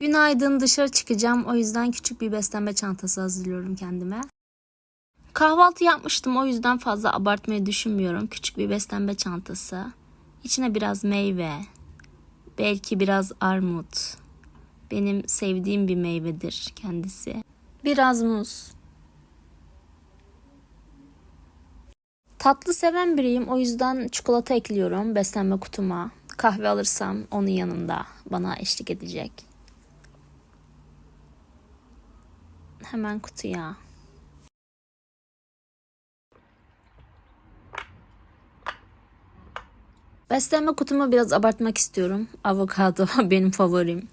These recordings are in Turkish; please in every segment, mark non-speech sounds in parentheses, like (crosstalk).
Günaydın dışarı çıkacağım. O yüzden küçük bir beslenme çantası hazırlıyorum kendime. Kahvaltı yapmıştım o yüzden fazla abartmayı düşünmüyorum. Küçük bir beslenme çantası. İçine biraz meyve, belki biraz armut. Benim sevdiğim bir meyvedir kendisi. Biraz muz. Tatlı seven biriyim o yüzden çikolata ekliyorum beslenme kutuma. Kahve alırsam onun yanında bana eşlik edecek. Hemen kutuya. Beslenme kutumu biraz abartmak istiyorum. Avokado (laughs) benim favorim.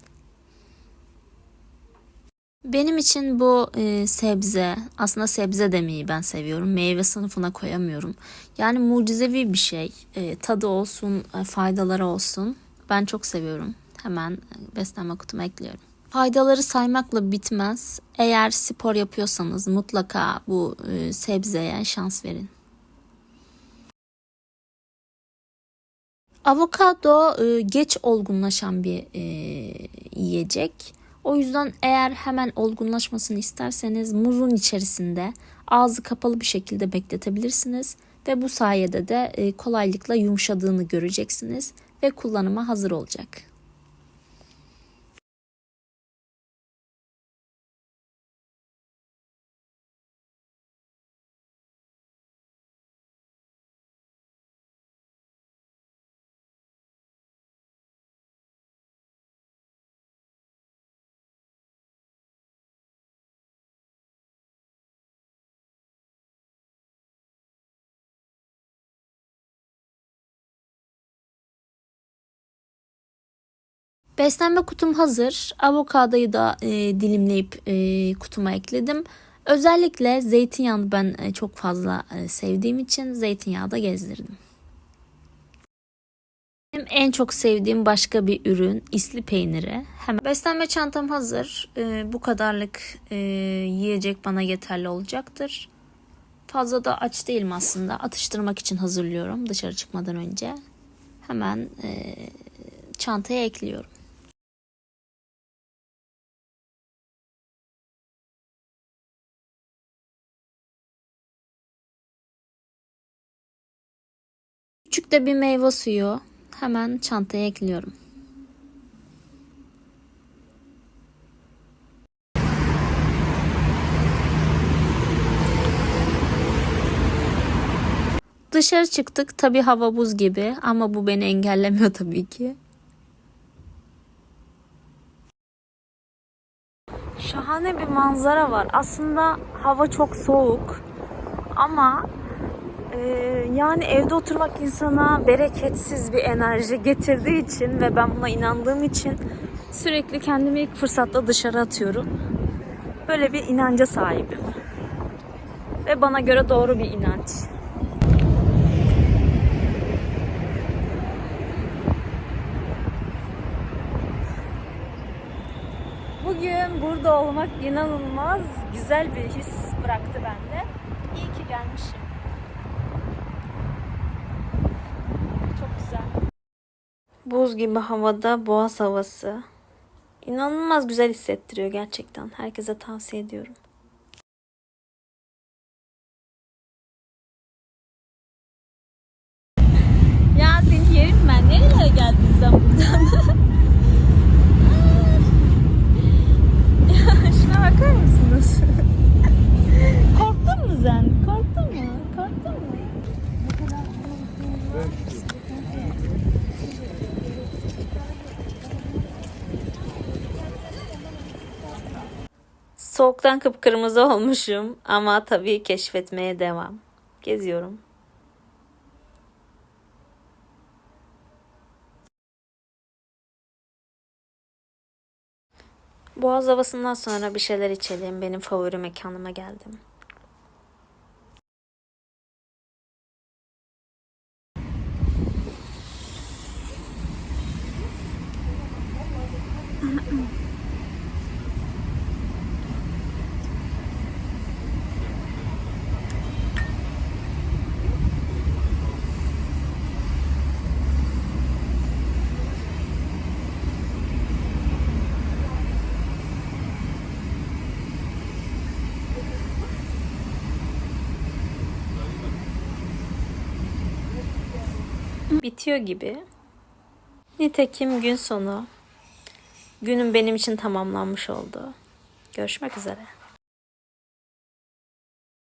Benim için bu e, sebze, aslında sebze demeyi ben seviyorum. Meyve sınıfına koyamıyorum. Yani mucizevi bir şey. E, tadı olsun, e, faydaları olsun. Ben çok seviyorum. Hemen e, beslenme kutuma ekliyorum. Faydaları saymakla bitmez. Eğer spor yapıyorsanız mutlaka bu e, sebzeye şans verin. Avokado e, geç olgunlaşan bir e, yiyecek. O yüzden eğer hemen olgunlaşmasını isterseniz muzun içerisinde ağzı kapalı bir şekilde bekletebilirsiniz ve bu sayede de kolaylıkla yumuşadığını göreceksiniz ve kullanıma hazır olacak. Beslenme kutum hazır. Avokadoyu da e, dilimleyip e, kutuma ekledim. Özellikle zeytinyağını ben e, çok fazla e, sevdiğim için zeytinyağı da gezdirdim. Benim en çok sevdiğim başka bir ürün isli peyniri. Hemen beslenme çantam hazır. E, bu kadarlık e, yiyecek bana yeterli olacaktır. Fazla da aç değilim aslında. Atıştırmak için hazırlıyorum dışarı çıkmadan önce. Hemen e, çantaya ekliyorum. De bir meyve suyu hemen çantaya ekliyorum. Dışarı çıktık. Tabi hava buz gibi ama bu beni engellemiyor (laughs) tabii ki. Şahane bir manzara var. Aslında hava çok soğuk ama e, yani evde oturmak insana bereketsiz bir enerji getirdiği için ve ben buna inandığım için sürekli kendimi ilk fırsatta dışarı atıyorum. Böyle bir inanca sahibim. Ve bana göre doğru bir inanç. Bugün burada olmak inanılmaz güzel bir his bıraktı bende. İyi ki gelmişim. Çok güzel. Buz gibi havada boğaz havası. İnanılmaz güzel hissettiriyor gerçekten. Herkese tavsiye ediyorum. Soğuktan kıpkırmızı olmuşum ama tabii keşfetmeye devam. Geziyorum. Boğaz havasından sonra bir şeyler içelim. Benim favori mekanıma geldim. Mm-mm. (laughs) bitiyor gibi. Nitekim gün sonu günüm benim için tamamlanmış oldu. Görüşmek üzere.